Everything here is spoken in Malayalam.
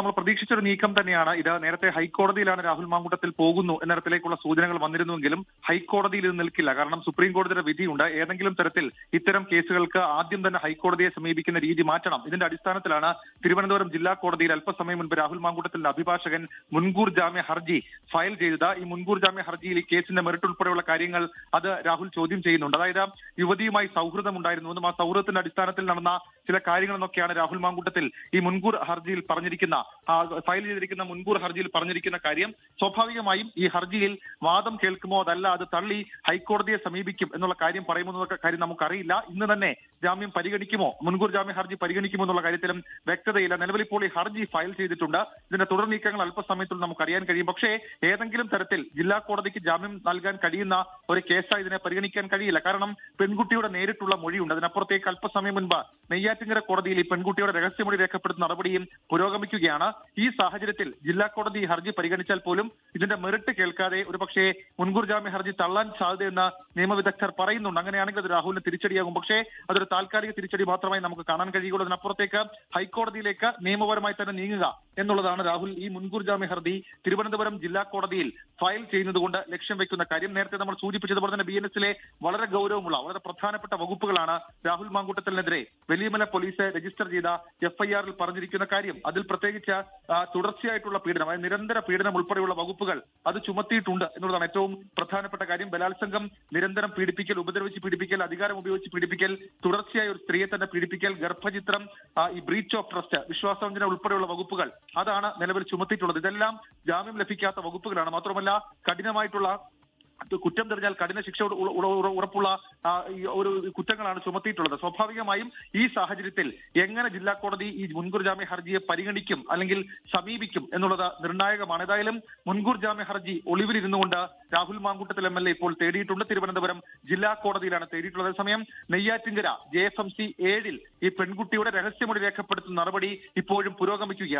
നമ്മൾ പ്രതീക്ഷിച്ചൊരു നീക്കം തന്നെയാണ്. ഇത് നേരത്തെ ഹൈക്കോടതിയിലാണ് രാഹുൽ മാങ്കൂട്ടത്തിൽ പോകുന്നു എന്ന തരത്തിലേക്കുള്ള സൂചനകൾ വന്നിരുന്നുവെങ്കിലും ഹൈക്കോടതിയിൽ ഇത് നിൽക്കില്ല. കാരണം സുപ്രീം കോടതിയുടെ വിധിയുണ്ട്. ഏതെങ്കിലും തരത്തിൽ ഇത്തരം കേസുകൾക്ക് ആദ്യം തന്നെ ഹൈക്കോടതിയെ സമീപിക്കുന്ന രീതി മാറ്റണം. ഇതിന്റെ അടിസ്ഥാനത്തിലാണ് തിരുവനന്തപുരം ജില്ലാ കോടതിയിൽ അല്പസമയം മുൻപ് രാഹുൽ മാങ്കൂട്ടത്തിന്റെ അഭിഭാഷകൻ മുൻകൂർ ജാമ്യ ഹർജി ഫയൽ ചെയ്തത്. ഈ മുൻകൂർ ജാമ്യ ഹർജിയിൽ ഈ കേസിന്റെ മെറിറ്റ് ഉൾപ്പെടെയുള്ള കാര്യങ്ങൾ അത് രാഹുൽ ചോദ്യം ചെയ്യുന്നുണ്ട്. അതായത് യുവതിയുമായി എന്നും ആ സൗഹൃദത്തിന്റെ അടിസ്ഥാനത്തിൽ നടന്ന ചില കാര്യങ്ങളെന്നൊക്കെയാണ് രാഹുൽ മാങ്കൂട്ടത്തിൽ ഈ മുൻകൂർ ഹർജിയിൽ പറഞ്ഞിരിക്കുന്ന ഫയൽ ചെയ്തിരിക്കുന്ന മുൻകൂർ ഹർജിയിൽ പറഞ്ഞിരിക്കുന്ന കാര്യം സ്വാഭാവികമായും ഈ ഹർജിയിൽ വാദം കേൾക്കുമോ അതല്ല അത് തള്ളി ഹൈക്കോടതിയെ സമീപിക്കും എന്നുള്ള കാര്യം പറയുമോ എന്നുള്ള കാര്യം നമുക്കറിയില്ല. ഇന്ന് തന്നെ ജാമ്യം പരിഗണിക്കുമോ? മുൻകൂർ ജാമ്യ ഹർജി പരിഗണിക്കുമോ എന്നുള്ള കാര്യത്തിലും വ്യക്തതയില്ല. നിലവിൽ ഇപ്പോൾ ഈ ഹർജി ഫയൽ ചെയ്തിട്ടുണ്ട്. ഇതിന്റെ തുടർ നീക്കങ്ങൾ അല്പസമയത്തിൽ നമുക്ക് അറിയാൻ കഴിയും. പക്ഷേ ഏതെങ്കിലും തരത്തിൽ ജില്ലാ കോടതിക്ക് ജാമ്യം നൽകാൻ കഴിയുന്ന ഒരു കേസായി ഇതിനെ പരിഗണിക്കാൻ കഴിയില്ല. കാരണം പെൺകുട്ടിയുടെ നേരിട്ടുള്ള മൊഴിയുണ്ട്. അതിനപ്പുറത്തേക്ക് അല്പസമയം മുൻപ് നെയ്യാറ്റിങ്കര കോടതിയിൽ ഈ പെൺകുട്ടിയുടെ രഹസ്യമൊഴി രേഖപ്പെടുത്തുന്ന നടപടിയും പുരോഗമിക്കുകയാണ്. ഈ സാഹചര്യത്തിൽ ജില്ലാ കോടതി ഹർജി പരിഗണിച്ചാൽ പോലും ഇതിന്റെ മെറിറ്റ് കേൾക്കാതെ ഒരുപക്ഷേ മുൻകൂർ ജാമ്യ ഹർജി തള്ളാൻ സാധ്യതയെന്ന് നിയമവിദഗ്ധർ പറയുന്നുണ്ട്. അങ്ങനെയാണെങ്കിൽ അത് രാഹുലിന് തിരിച്ചടിയാകും. പക്ഷേ അതൊരു താൽക്കാലിക തിരിച്ചടി മാത്രമായി നമുക്ക് കാണാൻ കഴിയുള്ളൂ അതിനപ്പുറത്തേക്ക് ഹൈക്കോടതിയിലേക്ക് നിയമപരമായി തന്നെ നീങ്ങുക എന്നുള്ളതാണ് രാഹുൽ ഈ മുൻകൂർ ജാമ്യ ഹർജി തിരുവനന്തപുരം ജില്ലാ കോടതിയിൽ ഫയൽ ചെയ്യുന്നതുകൊണ്ട് ലക്ഷ്യം വെക്കുന്ന കാര്യം. നേരത്തെ നമ്മൾ സൂചിപ്പിച്ചതുപോലെ തന്നെ ബി എൻ എസിലെ വളരെ ഗൗരവമുള്ള വളരെ പ്രധാനപ്പെട്ട വകുപ്പുകളാണ് രാഹുൽ മാങ്കൂട്ടത്തിനെതിരെ വലിയമല പോലീസ് രജിസ്റ്റർ ചെയ്ത എഫ്ഐആറിൽ പറഞ്ഞിരിക്കുന്ന കാര്യം. അതിൽ പ്രത്യേകിച്ച് ആ, തുടർച്ചയായിട്ടുള്ള പീഡനം അതായത് നിരന്തര പീഡനം ഉൾപ്പെടെയുള്ള വകുപ്പുകൾ അത് ചുമത്തിയിട്ടുണ്ട് എന്നുള്ളതാണ് ഏറ്റവും പ്രധാനപ്പെട്ട കാര്യം. ബലാത്സംഗം നിരന്തരം പീഡിപ്പിക്കൽ ഉപദ്രവിച്ച് പീഡിപ്പിക്കൽ അധികാരം ഉപയോഗിച്ച് പീഡിപ്പിക്കൽ തുടർച്ചയായി ഒരു സ്ത്രീയെ തന്നെ പീഡിപ്പിക്കൽ ഗർഭചിത്രം ഈ ബ്രീച്ച് ഓഫ് ട്രസ്റ്റ് വിശ്വാസവഞ്ചന ഉൾപ്പെടെയുള്ള വകുപ്പുകൾ അതാണ് നിലവിൽ ചുമത്തിയിട്ടുള്ളത്. ഇതെല്ലാം ജാമ്യം ലഭിക്കാത്ത വകുപ്പുകളാണ്. മാത്രമല്ല കഠിനമായിട്ടുള്ള കുറ്റം തെളിഞ്ഞാൽ കഠിന ശിക്ഷ ഉറ- ഉറ- ഉറ- ഉറപ്പുള്ള ഒരു കുറ്റങ്ങളാണ് ചുമത്തിയിട്ടുള്ളത്. സ്വാഭാവികമായും ഈ സാഹചര്യത്തിൽ എങ്ങനെ ജില്ലാ കോടതി ഈ മുൻകൂർ ജാമ്യ ഹർജിയെ പരിഗണിക്കും അല്ലെങ്കിൽ സമീപിക്കും എന്നുള്ളത് നിർണായകമാണ്. ഏതായാലും മുൻകൂർ ജാമ്യ ഹർജി ഒളിവിലിരുന്നുകൊണ്ട് Rahul Mankoottathil M L A ഇപ്പോൾ തേടിയിട്ടുണ്ട്. തിരുവനന്തപുരം ജില്ലാ കോടതിയിലാണ് തേടിയിട്ടുള്ളത്. അതേസമയം Neyyattinkara J F M C ഏഴിൽ ഈ പെൺകുട്ടിയുടെ രഹസ്യമൊഴി രേഖപ്പെടുത്തുന്ന നടപടി ഇപ്പോഴും പുരോഗമിക്കുകയാണ്.